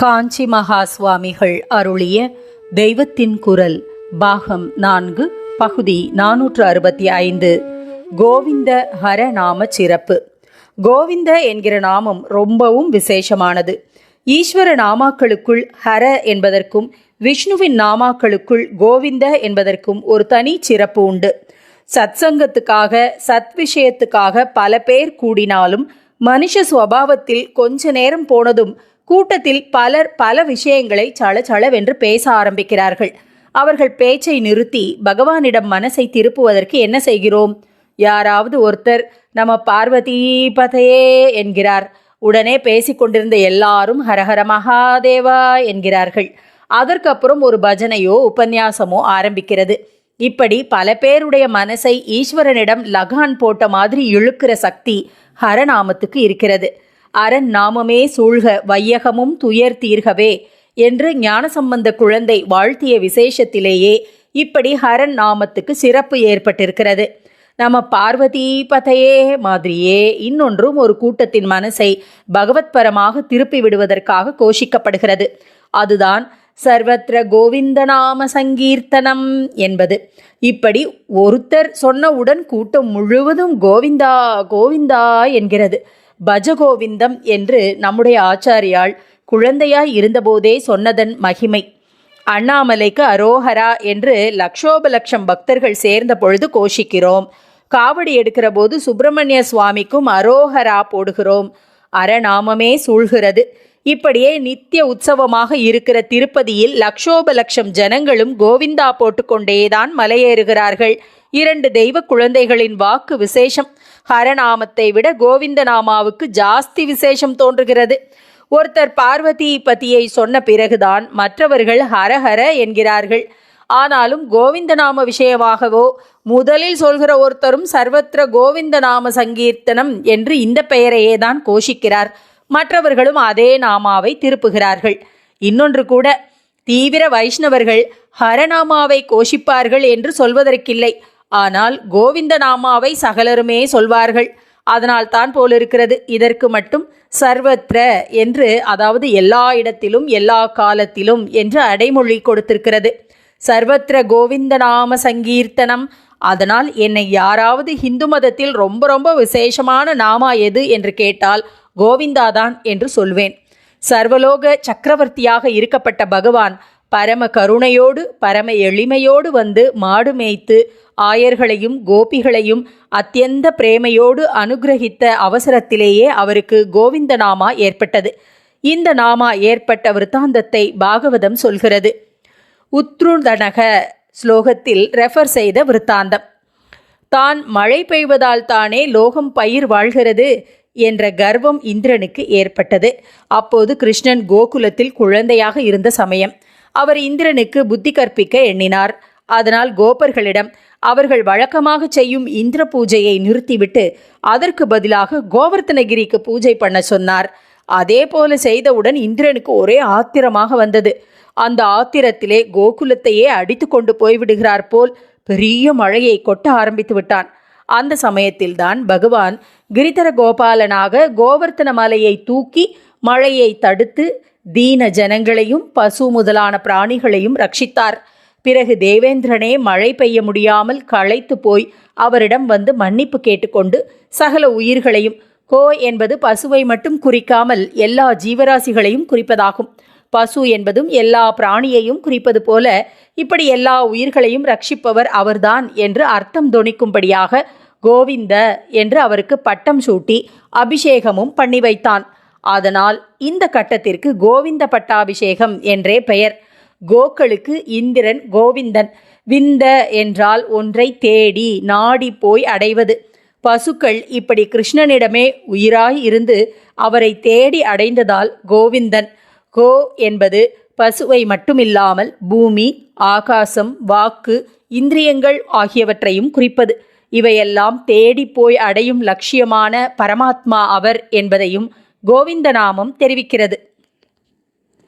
காஞ்சி மகா சுவாமிகள் அருளிய தெய்வத்தின் குரல் பாகம் நான்கு பகுதி நானூற்று அறுபத்தி ஐந்து. கோவிந்த ஹர நாம சிறப்பு. கோவிந்த என்கிற நாமம் ரொம்பவும் விசேஷமானது. ஈஸ்வர நாமாக்களுக்குள் ஹர என்பதற்கும் விஷ்ணுவின் நாமாக்களுக்குள் கோவிந்த என்பதற்கும் ஒரு தனி சிறப்பு உண்டு. சத்சங்கத்துக்காக சத் விஷயத்துக்காக பல பேர் கூடினாலும் மனுஷ சுவாவத்தில் கொஞ்ச நேரம் போனதும் கூட்டத்தில் பலர் பல விஷயங்களை சளச்சளவென்று பேச ஆரம்பிக்கிறார்கள். அவர்கள் பேச்சை நிறுத்தி பகவானிடம் மனசை திருப்புவதற்கு என்ன செய்கிறோம்? யாராவது ஒருத்தர் நம்ம பார்வதி பதையே என்கிறார். உடனே பேசிக்கொண்டிருந்த எல்லாரும் ஹரஹர மகாதேவா என்கிறார்கள். அதற்கப்புறம் ஒரு பஜனையோ உபன்யாசமோ ஆரம்பிக்கிறது. இப்படி பல பேருடைய மனசை ஈஸ்வரனிடம் லகான் போட்ட மாதிரி இழுக்கிற சக்தி ஹரநாமத்துக்கு இருக்கிறது. அரண் நாமமே சூழ்க வையகமும் துயர் தீர்கவே என்று ஞானசம்பந்த குழந்தை வாழ்த்திய விசேஷத்திலேயே இப்படி ஹரன் நாமத்துக்கு சிறப்பு ஏற்பட்டிருக்கிறது. நம்ம பார்வதி பதையே மாதிரியே இன்னொன்றும் ஒரு கூட்டத்தின் மனசை பகவத்பரமாக திருப்பி விடுவதற்காக கோஷிக்கப்படுகிறது. அதுதான் சர்வத்திர கோவிந்த நாம சங்கீர்த்தனம் என்பது. இப்படி ஒருத்தர் சொன்னவுடன் கூட்டம் முழுவதும் கோவிந்தா கோவிந்தா என்கிறது. பஜகோவிந்தம் என்று நம்முடைய ஆச்சாரியால் குழந்தையாய் இருந்தபோதே சொன்னதன் மகிமை. அண்ணாமலைக்கு அரோஹரா என்று லக்ஷோப லட்சம் பக்தர்கள் சேர்ந்த பொழுது கோஷிக்கிறோம். காவடி எடுக்கிற போது சுப்பிரமணிய சுவாமிக்கும் அரோஹரா போடுகிறோம். அரநாமமே சூழ்கிறது. இப்படியே நித்திய உற்சவமாக இருக்கிற திருப்பதியில் லக்ஷோப லட்சம் ஜனங்களும் கோவிந்தா போட்டுக்கொண்டேதான் மலையேறுகிறார்கள். இரண்டு தெய்வ குழந்தைகளின் வாக்கு விசேஷம். ஹரநாமத்தை விட கோவிந்த நாமாவுக்கு ஜாஸ்தி விசேஷம் தோன்றுகிறது. ஒருத்தர் பார்வதி பத்தியை சொன்ன பிறகுதான் மற்றவர்கள் ஹரஹர என்கிறார்கள். ஆனாலும் கோவிந்த நாம விஷயமாகவோ முதலில் சொல்கிற ஒருத்தரும் சர்வத்திர கோவிந்த நாம சங்கீர்த்தனம் என்று இந்த பெயரையே தான் கோஷிக்கிறார். மற்றவர்களும் அதே நாமாவை திருப்புகிறார்கள். இன்னொன்று கூட தீவிர வைஷ்ணவர்கள் ஹரநாமாவை கோஷிப்பார்கள் என்று சொல்வதற்கில்லை. ஆனால் கோவிந்த நாமாவை சகலருமே சொல்வார்கள். அதனால் தான் போலிருக்கிறது. இதற்கு மட்டும் சர்வத்ர என்று அதாவது எல்லா இடத்திலும் எல்லா காலத்திலும் என்று அடைமொழி கொடுத்திருக்கிறது. சர்வத்ர கோவிந்த நாம சங்கீர்த்தனம். அதனால் என்னை யாராவது ஹிந்து மதத்தில் ரொம்ப ரொம்ப விசேஷமான நாமா எது என்று கேட்டால் கோவிந்தாதான் என்று சொல்வேன். சர்வலோக சக்கரவர்த்தியாக இருக்கப்பட்ட பகவான் பரம கருணையோடு பரம எளிமையோடு வந்து மாடு மேய்த்து ஆயர்களையும் கோபிகளையும் அத்தியந்த பிரேமையோடு அனுகிரகித்த அவசரத்திலேயே அவருக்கு கோவிந்த நாமா ஏற்பட்டது. இந்த நாமா ஏற்பட்ட விருத்தாந்தத்தை பாகவதம் சொல்கிறது. உத்ருதனக ஸ்லோகத்தில் ரெஃபர் செய்த விருத்தாந்தம். தான் மழை பெய்வதால் தானே லோகம் பயிர் வாழ்கிறது என்ற கர்வம் இந்திரனுக்கு ஏற்பட்டது. அப்போது கிருஷ்ணன் கோகுலத்தில் குழந்தையாக இருந்த சமயம். அவர் இந்திரனுக்கு புத்தி கற்பிக்க எண்ணினார். அதனால் கோபர்களிடம் அவர்கள் வழக்கமாக செய்யும் இந்திர பூஜையை நிறுத்திவிட்டு அதற்கு பதிலாக கோவர்த்தனகிரிக்கு பூஜை பண்ண சொன்னார். அதே போல செய்தவுடன் இந்திரனுக்கு ஒரே ஆத்திரமாக வந்தது. அந்த ஆத்திரத்திலே கோகுலத்தையே அடித்து கொண்டு போய்விடுகிறார் போல் பெரிய மழையை கொட்ட ஆரம்பித்து விட்டான். அந்த சமயத்தில்தான் பகவான் கிரிதர கோபாலனாக கோவர்த்தன மலையை தூக்கி மழையை தடுத்து தீன ஜனங்களையும் பசு முதலான பிராணிகளையும் ரட்சித்தார். பிறகு தேவேந்திரனே மழை பெய்ய முடியாமல் களைத்து போய் அவரிடம் வந்து மன்னிப்பு கேட்டுக்கொண்டு சகல உயிர்களையும் கோ என்பது பசுவை மட்டும் குறிக்காமல் எல்லா ஜீவராசிகளையும் குறிப்பதாகும். பசு என்பதும் எல்லா பிராணியையும் குறிப்பது போல இப்படி எல்லா உயிர்களையும் ரட்சிப்பவர் அவர்தான் என்று அர்த்தம் தொனிக்கும்படியாக கோவிந்த என்று அவருக்கு பட்டம் சூட்டி அபிஷேகமும் பண்ணி வைத்தான். அதனால் இந்த கட்டத்திற்கு கோவிந்த பட்டாபிஷேகம் என்றே பெயர். கோக்களுக்கு இந்திரன் கோவிந்தன். விந்த என்றால் ஒன்றை தேடி நாடி போய் அடைவது. பசுக்கள் இப்படி கிருஷ்ணனிடமே உயிராய் இருந்து அவரை தேடி அடைந்ததால் கோவிந்தன். கோ என்பது பசுவை மட்டுமில்லாமல் பூமி ஆகாசம் வாக்கு இந்திரியங்கள் ஆகியவற்றையும் குறிப்பது. இவையெல்லாம் தேடி போய் அடையும் லட்சியமான பரமாத்மா அவர் என்பதையும் கோவிந்த நாமம் தெரிவிக்கிறது.